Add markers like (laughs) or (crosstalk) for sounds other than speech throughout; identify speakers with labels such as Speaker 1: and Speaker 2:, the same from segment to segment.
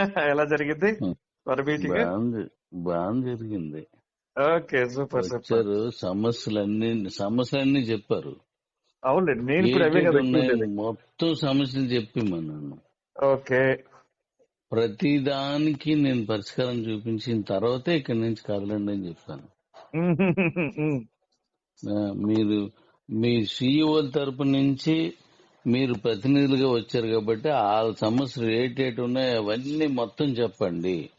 Speaker 1: (laughs) ఎలా జరిగింది? మీటింగ్
Speaker 2: బాగుంది. బాగా జరిగింది.
Speaker 1: Okay super super.
Speaker 2: సమస్యలన్నీ సమస్యలన్నీ చెప్పారు.
Speaker 1: అవునండి నేను ఇప్పుడు అవే కదా
Speaker 2: మొత్తం సమస్యలు చెప్పిమన్నాను
Speaker 1: ఓకే.
Speaker 2: ప్రతి దానికి నేను పరిష్కారం చూపించిన తర్వాతే ఇక్కడి నుంచి కదలండి అని చెప్పాను ఆ, మీరు మీ సీఈఓల తరపు నుంచి మీరు ప్రతినిధులుగా వచ్చారు కాబట్టి ఆ సమస్యలు ఏటేటి ఉన్నాయో అవన్నీ మొత్తం చెప్పండి.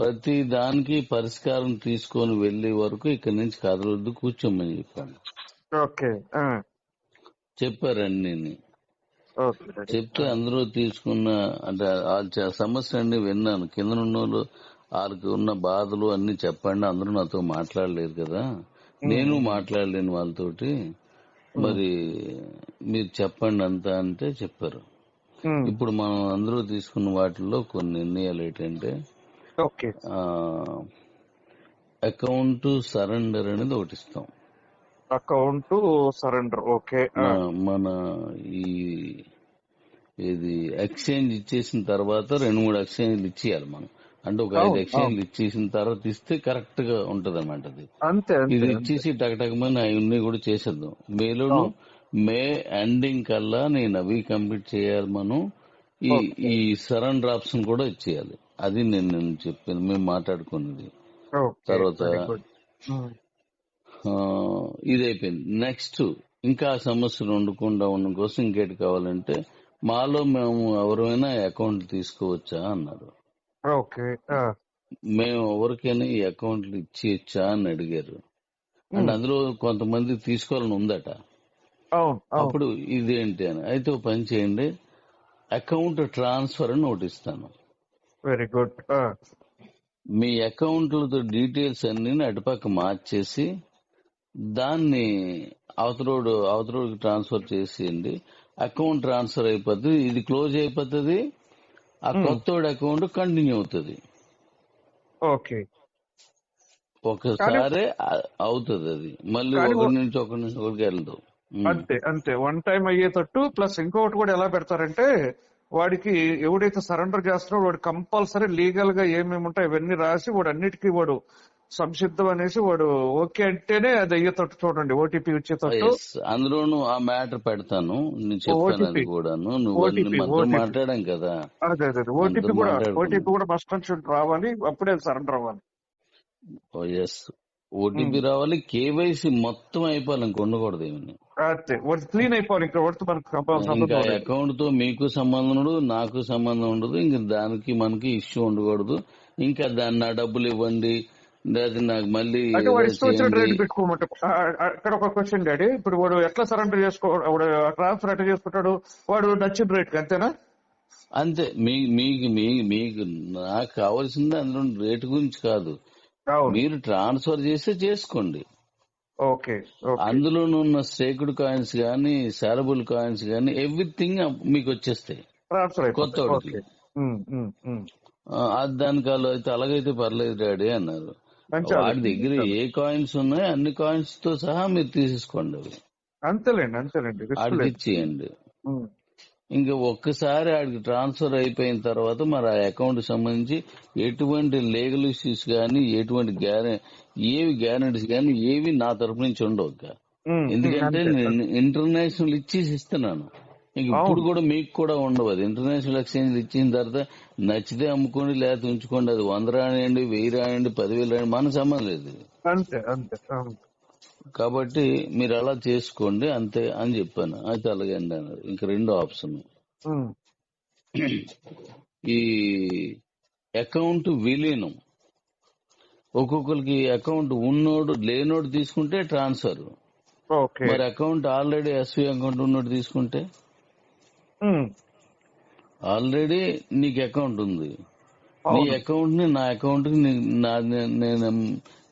Speaker 2: ప్రతి దానికి పరిష్కారం తీసుకొని వెళ్ళే వరకు ఇక్కడి నుంచి కదలొద్దు కూర్చోమని చెప్పాను
Speaker 1: ఓకే
Speaker 2: చెప్పారండి చెప్తే అందరూ తీసుకున్న అంటే వాళ్ళ సమస్య అన్ని విన్నాను. కింద ఉన్న వాళ్ళు వాళ్ళకి ఉన్న బాధలు అన్ని చెప్పండి. అందరూ నాతో మాట్లాడలేరు కదా. నేను మాట్లాడలేను వాళ్ళతోటి. మరి మీరు చెప్పండి అంతా అంటే చెప్పారు. ఇప్పుడు మనం అందరూ తీసుకున్న వాటిల్లో కొన్ని నిర్ణయాలు ఏంటంటే
Speaker 1: ఓకే.
Speaker 2: అకౌంట్ సరెండర్ అనేది ఒకటి ఇస్తాం.
Speaker 1: Account surrender okay.
Speaker 2: మన- మన ఈ ఇది ఎక్స్చేంజ్ ఇచ్చేసిన తర్వాత రెండు మూడు ఎక్స్చేంజ్లు ఇచ్చేయాలి మనం. అంటే ఒక ఐదు ఎక్స్చేంజ్ ఇచ్చేసిన తర్వాత ఇస్తే కరెక్ట్గా ఉంటది అనమాట అది.
Speaker 1: అంతే
Speaker 2: ఇది. ఇచ్చేసి టకటకమని అవన్నీ కూడా చేసేద్దాం. మేలోను మే ఎండింగ్ కల్లా నేను అవి కంప్లీట్ చేయాలి మనం. ఈ ఈ సరెండర్ ఆప్షన్ కూడా ఇచ్చేయాలి. అది నేను నేను చెప్పాను మేము మాట్లాడుకున్నది. తర్వాత ఇది అయిపోయింది నెక్స్ట్ ఇంకా సమస్యలు ఉండకుండా ఉండడం కోసం ఇంకేటి కావాలంటే మాలో మేము ఎవరైనా అకౌంట్ తీసుకోవచ్చా అన్నారు.
Speaker 1: ఓకే.
Speaker 2: మేము ఎవరికైనా ఈ అకౌంట్లు ఇచ్చేయచ్చా అని అడిగారు. అంటే అందులో కొంతమంది తీసుకోవాలని ఉందట. అప్పుడు ఇదేంటి అని. అయితే పని చేయండి. అకౌంట్ ట్రాన్స్ఫర్ అని ఒకటి ఇస్తాను.
Speaker 1: Very good.
Speaker 2: మీ అకౌంట్లతో డీటెయిల్స్ అన్ని అటుపక్క మార్చేసి దాన్ని అవతలోడు అవతలోడికి ట్రాన్స్ఫర్ చేసేయండి. అకౌంట్ ట్రాన్స్ఫర్ అయిపోతుంది ఇది క్లోజ్ అయిపోతుంది. ఆ కొత్తోడి అకౌంట్ కంటిన్యూ అవుతుంది.
Speaker 1: ఓకే.
Speaker 2: ఒకసారి అవుతుంది అది. మళ్ళీ ఒకరి నుంచి ఒకరి నుంచి ఒకరికి ఉమ్.
Speaker 1: అంతే అంతే. వన్ టైం అయ్యేటట్టు ప్లస్ ఇంకొకటి కూడా ఎలా పెడతారంటే వాడికి ఎవడైతే సరెండర్ చేస్తున్నాడో వాడు కంపల్సరీ లీగల్గా ఏమేమి ఉంటాయి అవన్నీ రాసి వాడు అన్నిటికీ వాడు సంసిద్ధం అనేసి వాడు ఓకే అంటేనే అది అయ్యేటట్టు చూడండి ఓటీపీ వచ్చేటట్టు.
Speaker 2: అందులోను ఆ మ్యాటర్ పెడతాను నేను. కూడాను నువ్వు. మాట్లాడాం కదా
Speaker 1: అదే అదే ఓటీపీ కూడా. ఓటీపీ కూడా మస్ట్ అండ్ రావాలి అప్పుడే సరెండర్ అవ్వాలి
Speaker 2: ఎస్ ఓటీపీ రావాలి కేవైసీ మొత్తం అయిపోవాలి ఇంక ఉండకూడదు ఏమని
Speaker 1: క్లీన్ అయిపోవాలి
Speaker 2: ఇంకా. అకౌంట్తో మీకు సంబంధం ఉండదు నాకు సంబంధం ఉండదు ఇంకా దానికి మనకి ఇష్యూ ఉండకూడదు ఇంకా దాన్ని నా డబ్బులు ఇవ్వండి లేదా నాకు మళ్ళీ
Speaker 1: అంటే వాడు
Speaker 2: ఏదో
Speaker 1: ఇష్టం వచ్చిన
Speaker 2: చేయండి.
Speaker 1: రేట్ పెట్టుకోమంటే ఇక్కడ ఒక క్వశ్చన్ డాడీ. ఇప్పుడు వాడు ఎట్లా సరెండర్ చేసుకో వాడు ట్రాన్స్ఫర్ ఎట్లా చేసుకుంటాడు? వాడు నచ్చిన రేట్ అంతేనా?
Speaker 2: అంతే. మీ మీకు మీ మీకు నాకు కావాల్సింది అందులో రేటు గురించి కాదు. మీరు ట్రాన్స్ఫర్ చేస్తే చేసుకోండి.
Speaker 1: Okay okay.
Speaker 2: అందులోనున్న స్టేకుడ్ కాయిన్స్ గానీ సాలబుల్ కాయిన్స్ గానీ ఎవ్రీథింగ్ మీకు వచ్చేస్తాయి.
Speaker 1: ట్రాన్స్ఫర్
Speaker 2: కొత్త దానికి వాళ్ళు అయితే అలాగైతే పర్లేదు డాడీ అన్నారు. వాడి. దగ్గర ఏ కాయిన్స్ ఉన్నాయో అన్ని కాయిన్స్తో సహా మీరు తీసేసుకోండి
Speaker 1: అంతేలేండి అంతేలేండి
Speaker 2: ఆడికి. ఇచ్చేయండి ఇంకా ఒక్కసారి ఆడికి ట్రాన్స్ఫర్ అయిపోయిన తర్వాత మరి ఆ అకౌంట్ సంబంధించి ఎటువంటి లీగల్ ఇష్యూస్ కానీ ఎటువంటి గ్యారె ఏవి గ్యారెంటీస్ కానీ ఏవి నా తరపు నుంచి ఉండవు ఎందుకంటే. నేను ఇంటర్నేషనల్ ఇచ్చేసి ఇస్తున్నాను ఇప్పుడు. కూడా మీకు కూడా ఉండవు. అది ఇంటర్నేషనల్ ఎక్స్చేంజ్ ఇచ్చిన తర్వాత నచ్చితే అమ్ముకోండి లేకపోతే ఉంచుకోండి. అది వంద రానియండి వెయ్యి రానియండి పదివేలు రానియండి మన సంబంధం లేదు.
Speaker 1: అంతే అంతే.
Speaker 2: కాబట్టి మీరు అలా చేసుకోండి అంతే అని చెప్పాను. అయితే అలాగే అండి అన్నారు. ఇంక రెండో ఆప్షన్ ఈ అకౌంట్ విలీనం. ఒక్కొక్కరికి అకౌంట్ ఉన్నోడు లేనోడు తీసుకుంటే ట్రాన్స్ఫర్. మరి అకౌంట్ ఆల్రెడీ ఎస్వి అకౌంట్ ఉన్నోడు తీసుకుంటే? ఆల్రెడీ నీకు అకౌంట్ ఉంది. నీ. అకౌంట్ని నా అకౌంట్కి నేను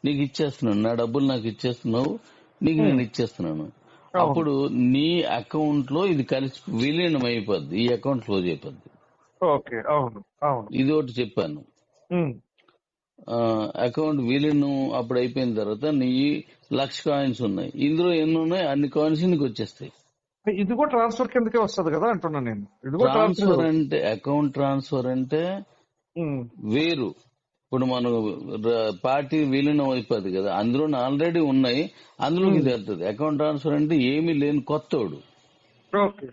Speaker 2: నీకు ఇచ్చేస్తున్నాను. నా డబ్బులు నాకు ఇచ్చేస్తున్నావు. నీకు నేను ఇచ్చేస్తున్నాను. అప్పుడు నీ అకౌంట్లో ఇది కలిసి విలీనం అయిపోద్ది. ఈ అకౌంట్ క్లోజ్ అయిపోద్ది.
Speaker 1: ఓకే. అవును. అవును.
Speaker 2: ఇది ఒకటి చెప్పాను. అకౌంట్ విలీనం అప్పుడు అయిపోయిన తర్వాత నీ లక్ష కాయిన్స్ ఉన్నాయి. ఇందులో ఎన్ని ఉన్నాయి? అన్ని కాయిన్స్ నీకు వచ్చేస్తాయి.
Speaker 1: ఇది కూడా ట్రాన్స్ఫర్ కిందకే వస్తది కదా అంటున్నా నేను. ఇది కూడా
Speaker 2: ట్రాన్స్ఫర్ అంటే అకౌంట్ ట్రాన్స్ఫర్ అంటే వేరు. ఇప్పుడు మనం పార్టీ విలీనం అయిపోద్ది కదా. అందులో ఆల్రెడీ ఉన్నాయి. అందులోకి వెళ్తుంది అకౌంట్ ట్రాన్స్ఫర్ అంటే ఏమీ లేని కొత్తోడు.
Speaker 1: ఓకే.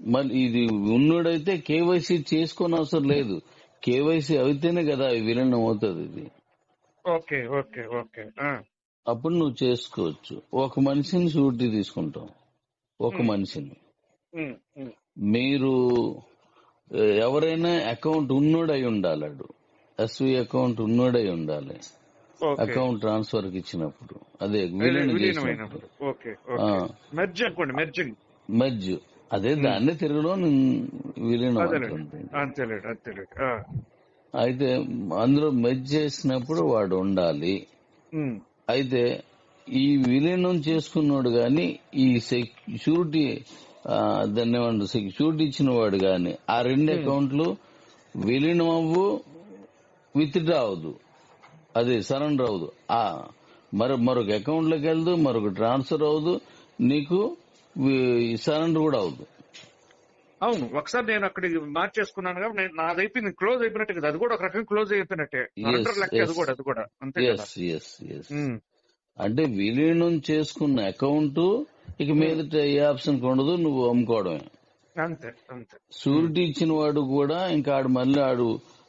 Speaker 2: మరి ఇది ఉన్నోడైతే కేవైసీ చేసుకొని అవసరం లేదు. కేవైసీ అయితేనే కదా విలీనం అవుతుంది ఇది.
Speaker 1: Okay okay okay.
Speaker 2: అప్పుడు నువ్వు చేసుకోవచ్చు. ఒక మనిషిని షూరిటీ తీసుకుంటాం. ఒక మనిషిని. మీరు ఎవరైనా అకౌంట్ ఉన్నోడై ఉండాలి అడు ఎస్వి అకౌంట్ ఉన్నోడై ఉండాలి. అకౌంట్ ట్రాన్స్ఫర్కి ఇచ్చినప్పుడు. అదే విలీనం
Speaker 1: మెర్జ్
Speaker 2: అదే దాన్ని తిరగడం విలీనం. అయితే అందులో మెజ్ చేసినప్పుడు వాడు ఉండాలి. అయితే ఈ విలీనం చేసుకున్నాడు గాని ఈ సెక్యూరిటీ దాన్ని ఏమంటారు సెక్యూరిటీ ఇచ్చిన వాడు గాని ఆ రెండు అకౌంట్లు విలీనం అవ్వు విత్ డ్రా అవ్వదు అది సరెండర్ అవ్వదు. ఆ మరి మరొక అకౌంట్లోకి వెళ్దు మరొక ట్రాన్స్ఫర్ అవ్వదు నీకు సరెండర్ కూడా అవ్వదు.
Speaker 1: అవును ఒకసారి నేను అక్కడికి మార్చేసుకున్నాను కాబట్టి నేను నాది అయిపోయింది క్లోజ్ అయిపోయినట్టే కదా అది కూడా ఒక రకంగా క్లోజ్ అయిపోయినట్టే. అది. కూడా అది కూడా. అంతే
Speaker 2: అంటే విలీనం చేసుకున్న అకౌంట్ ఇక మీదట ఏ ఆప్షన్ ఉండదు నువ్వు అమ్ముకోవడమే.
Speaker 1: అంతే అంతే.
Speaker 2: షూరిటీ ఇచ్చిన వాడు కూడా ఇంకా ఆడు మళ్ళీ ఆడు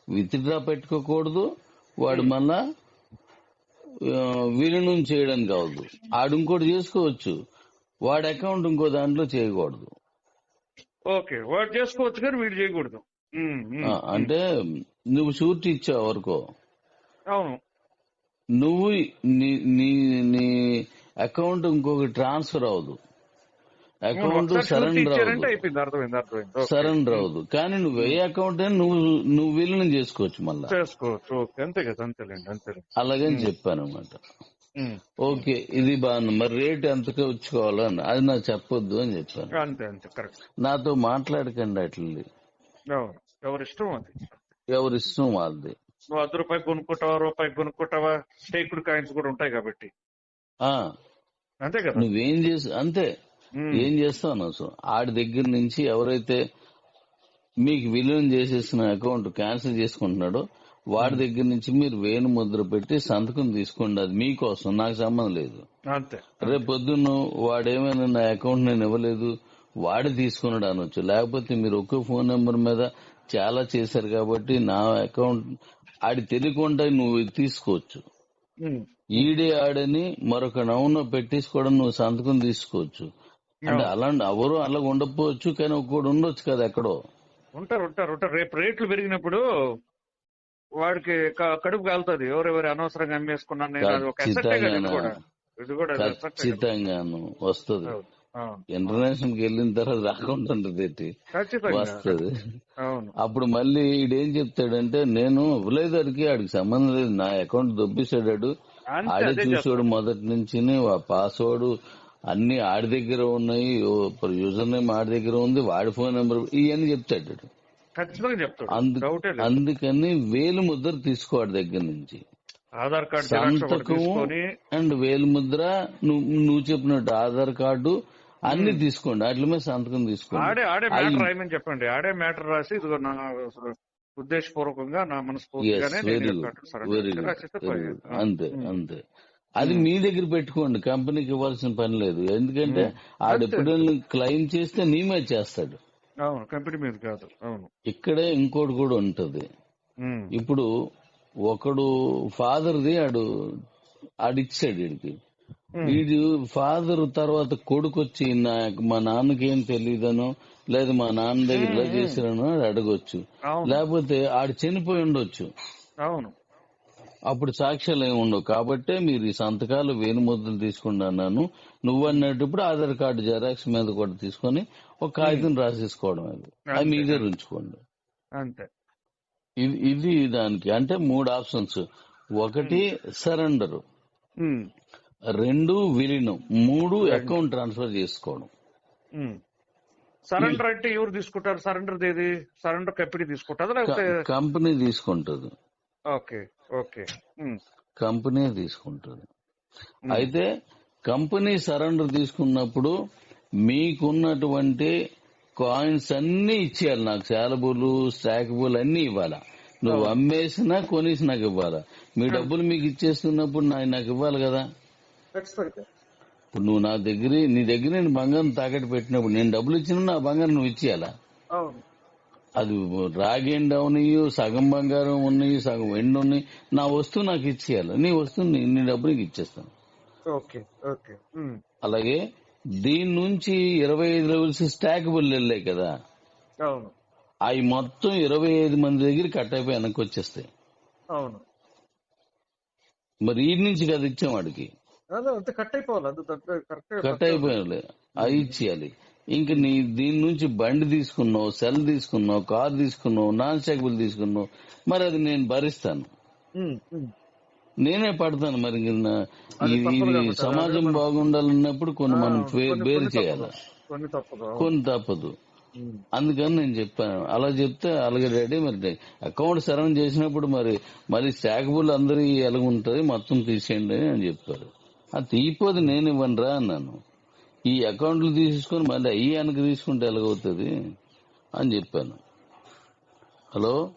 Speaker 2: విత్డ్రా పెట్టుకోకూడదు వాడు మళ్ళా విలీనం చేయడానికి అవద్దు ఆడు ఇంకోటి చేసుకోవచ్చు వాడి అకౌంట్ ఇంకో దాంట్లో చేయకూడదు.
Speaker 1: ఓకే వాడు చేసుకోవచ్చు కానీ వీడు చేయకూడదు.
Speaker 2: అంటే నువ్వు షూరిటీ ఇచ్చావు ఎవరికో
Speaker 1: అవును.
Speaker 2: నువ్వు నీ నీ అకౌంట్ ఇంకొక ట్రాన్స్ఫర్ అవ్వదు. అకౌంట్ సరెండర్ అవ్వదు. సరెండర్ అవ్వదు. కానీ నువ్వు ఏ అకౌంట్ నువ్వు నువ్వు విలీనం చేసుకోవచ్చు మళ్ళా.
Speaker 1: చేసుకోవచ్చు ఓకే. అంతే కదా అంతేలేండి అంతేలేండి.
Speaker 2: అలాగని చెప్పాను అనమాట ఓకే ఇది బాగుంది. మరి రేట్ ఎంతగా వచ్చుకోవాలని అది నాకు చెప్పొద్దు అని చెప్పాను.
Speaker 1: అంతే అంతే కరెక్ట్.
Speaker 2: నాతో మాట్లాడకండి అట్లా
Speaker 1: అవును ఎవరి? ఇష్టం అది?
Speaker 2: ఎవరి ఇష్టం వాళ్ళది.
Speaker 1: నువ్వు అర్ధ రూపాయి కొనుక్కుంటావా రూపాయి కొనుక్కుంటావా? స్టేక్డ్ కాయిన్స్ కూడా ఉంటాయి కాబట్టి.
Speaker 2: ఆ.
Speaker 1: అంతే కదా?
Speaker 2: నువ్వేం చేసి అంతే. ఏం చేస్తావు ఆడి దగ్గర నుంచి ఎవరైతే మీకు విలీనం చేసేసిన అకౌంట్ క్యాన్సిల్ చేసుకుంటున్నాడో వాడి దగ్గర నుంచి మీరు వేణు ముద్ర పెట్టి సంతకం తీసుకోండి. అది మీకోసం నాకు సంబంధం లేదు.
Speaker 1: అంతే.
Speaker 2: రేపు పొద్దున్న వాడేమైనా నా అకౌంట్ నేను ఇవ్వలేదు వాడి తీసుకున్నాడు అనొచ్చు. లేకపోతే మీరు ఒక్క ఫోన్ నెంబర్ మీద చాలా చేశారు కాబట్టి నా అకౌంట్ ఆడి తెలియకుండా నువ్వు ఇది తీసుకోవచ్చు. ఈడే ఆడని మరొక నౌన పెట్టేసుకోవడం నువ్వు సంతకం తీసుకోవచ్చు. అంటే అలాంటి ఎవరు అలా ఉండకపోవచ్చు కానీ ఒక్కడు ఉండొచ్చు కదా ఎక్కడో.
Speaker 1: ఉంటారు ఉంటారు ఉంటారు. రేపు రేట్లు పెరిగినప్పుడు వాడికి కడుపు కాలుతుంది. ఎవరెవరు అనవసరంగా అమ్మేసుకున్నాను.
Speaker 2: ఖచ్చితంగాను? వస్తుంది. ఇంటర్నేషనల్కి వెళ్ళిన తర్వాత రాకుండా ఉంటుంది వస్తుంది. అప్పుడు మళ్ళీ ఈడేం చెప్తాడంటే నేను ఇవ్వలేదరికి ఆడికి సంబంధం లేదు. నా అకౌంట్ దొబ్బేసాడాడు ఆడే చూసాడు మొదటి నుంచి పాస్వర్డ్ అన్ని ఆడి దగ్గర ఉన్నాయి. యూజర్ నేమ్ ఆడి దగ్గర ఉంది. వాడి ఫోన్ నెంబర్ ఇవన్నీ చెప్తాడు అందుకని వేలు ముద్ర తీసుకో వాడి దగ్గర నుంచి.
Speaker 1: ఆధార్ కార్డు
Speaker 2: సంతకం అండ్ వేలు ముద్ర నువ్వు నువ్వు చెప్పినట్టు ఆధార్ కార్డు అన్ని తీసుకోండి. వాటి మీద సంతకం తీసుకోండి.
Speaker 1: ఆడే ఆడే మ్యాటర్ రాయమని చెప్పండి. ఆడే మ్యాటర్ రాసి ఇదిగో నా ఉద్దేశపూర్వకంగా నా మనస్ఫూర్తిగానే
Speaker 2: అంతే అంతే. అది మీ దగ్గర పెట్టుకోండి. కంపెనీకి ఇవ్వాల్సిన పని లేదు. ఎందుకంటే ఆడు ఎప్పుడైనా క్లెయిమ్ చేస్తే నీమే చేస్తాడు.
Speaker 1: అవును కంపెనీ మీద కాదు. అవును.
Speaker 2: ఇక్కడే ఇంకోటి కూడా ఉంటది. ఇప్పుడు ఒకడు ఫాదర్ది ఆడు ఆడిచ్చాడు వీడికి వీడు ఫాదర్ తర్వాత కొడుకు వచ్చి నా మా నాన్నకి ఏం తెలియదనో లేదా మా నాన్న దగ్గర ఇలా చేశారనో ఆడు అడగొచ్చు. లేకపోతే ఆడు చనిపోయి ఉండొచ్చు.
Speaker 1: అవును.
Speaker 2: అప్పుడు సాక్ష్యాలు ఏమి ఉండవు. కాబట్టే మీరు ఈ సంతకాలు వేణు ముద్రలు తీసుకుని అన్నాను. నువ్వు అన్నప్పుడు ఆధార్ కార్డు జెరాక్స్ మీద కూడా తీసుకొని ఒక కాగితం రాసేసుకోవడం అది. అది మీ దగ్గర ఉంచుకోండి.
Speaker 1: అంతే.
Speaker 2: ఇది ఇది దానికి. అంటే మూడు ఆప్షన్స్. ఒకటి సరెండర్. రెండు విలీనం మూడు అకౌంట్ ట్రాన్స్ఫర్ చేసుకోవడం.
Speaker 1: సరెండర్ అంటే ఎవరు తీసుకుంటారు? సరెండర్ ఏది సరెండర్ కంపెనీ తీసుకుంటారా? లేకపోతే
Speaker 2: కంపెనీ తీసుకుంటది.
Speaker 1: Okay okay.
Speaker 2: కంపెనీ తీసుకుంటది. అయితే కంపెనీ సరెండర్ తీసుకున్నప్పుడు మీకున్నటువంటి కాయిన్స్ అన్ని ఇచ్చేయాలి నాకు. శాలబులు స్టాకబుల్ అన్ని ఇవ్వాలా. నువ్వు అమ్మేసినా కొనేసి నాకు ఇవ్వాలా. మీ డబ్బులు మీకు ఇచ్చేస్తున్నప్పుడు నాకు ఇవ్వాలి కదా. ఇప్పుడు నువ్వు నా దగ్గర నీ దగ్గర నేను బంగారం తాకట్టు పెట్టినప్పుడు నేను డబ్బులు ఇచ్చినా నా బంగారం నువ్వు ఇచ్చేయాలా? అది రాగి ఎండ ఉన్నాయి సగం బంగారం ఉన్నాయి సగం వెండి ఉన్నాయి నా వస్తువు నాకు ఇచ్చేయాలి? నీ వస్తువు నీ డబ్బు నీకు ఇచ్చేస్తాను.
Speaker 1: Okay okay.
Speaker 2: అలాగే దీని నుంచి ఇరవై ఐదు లెవెల్స్ స్టాకబుల్ వెళ్ళాయి కదా?
Speaker 1: అవును.
Speaker 2: అవి మొత్తం ఇరవై ఐదు మంది దగ్గర కట్ అయిపోయి వెనక్కి వచ్చేస్తాయి.
Speaker 1: అవును.
Speaker 2: మరి ఈ నుంచి కదా ఇచ్చాం వాడికి?
Speaker 1: అంతే కట్ అయిపోవాలి
Speaker 2: కట్ అయిపోయాలి. అవి ఇచ్చేయాలి. ఇంక నీ దీని నుంచి బండి తీసుకున్నావు సెల్ తీసుకున్నావు కార్ తీసుకున్నావు నాన్ స్టాకబుల్ తీసుకున్నావు మరి అది నేను భరిస్తాను. నేనే పడతాను మరి ఇది సమాజం బాగుండాలన్నప్పుడు కొన్ని మనం
Speaker 1: కొన్ని
Speaker 2: చేయాలి.
Speaker 1: కొన్ని తప్పదు.
Speaker 2: అందుకని నేను చెప్పాను. అలా చెప్తే అలాగే రెడీ మరి అకౌంట్ సరౌండ్ చేసినప్పుడు మరి మరి స్టాకబుల్ అందరి ఎలాగుంటది మొత్తం తీసేయండి అని చెప్పారు. ఆ తీయపోతే నేను ఇవ్వనురా అన్నాను. ఈ అకౌంట్లు తీసుకొని మళ్ళీ అయ్యానికి వెనక తీసుకుంటే ఎలాగవుతుంది అని చెప్పాను. హలో?